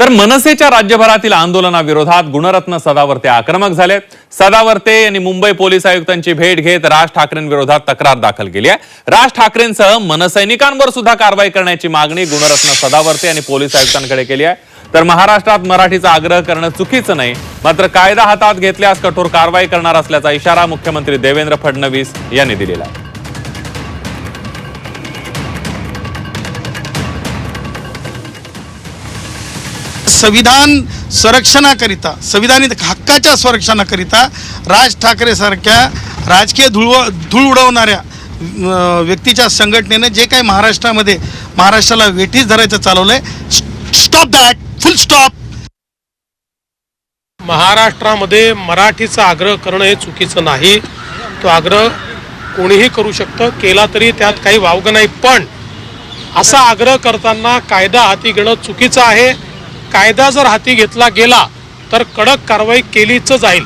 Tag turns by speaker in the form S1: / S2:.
S1: तर मनसेच्या राज्यभरातील आंदोलनाविरोधात गुणरत्न सदावर्ते आक्रमक झाले. सदावर्ते यांनी मुंबई पोलीस आयुक्तांची भेट घेत राज ठाकरेंविरोधात तक्रार दाखल केली आहे. राज ठाकरेंसह मनसैनिकांवर सुद्धा कारवाई करण्याची मागणी गुणरत्न सदावर्ते यांनी पोलीस आयुक्तांकडे केली आहे. तर महाराष्ट्रात मराठीचा आग्रह करणं चुकीचं नाही मात्र कायदा हातात घेतल्यास कठोर कारवाई करणार असल्याचा इशारा मुख्यमंत्री देवेंद्र फडणवीस यांनी दिलेला आहे.
S2: संविधान संरक्षणाकरिता संविधानिक हक्काच्या संरक्षणाकरिता राज ठाकरेसारख्या राजकीय धुळव धूळ उडवणाऱ्या व्यक्तीच्या संघटनेनं जे काही महाराष्ट्रामध्ये महाराष्ट्राला वेठीस धरायचं चालवलंय स्टॉप दॅट फुल स्टॉप
S3: महाराष्ट्रामध्ये मराठीचा आग्रह करणं हे चुकीचं नाही. तो आग्रह कोणीही करू शकतं केला तरी त्यात काही वावगं नाही. पण असा आग्रह करताना कायदा हाती घेणं चुकीचं आहे. कायदा जर हाती घेतला गेला तर कडक कारवाई केलीच जाईल.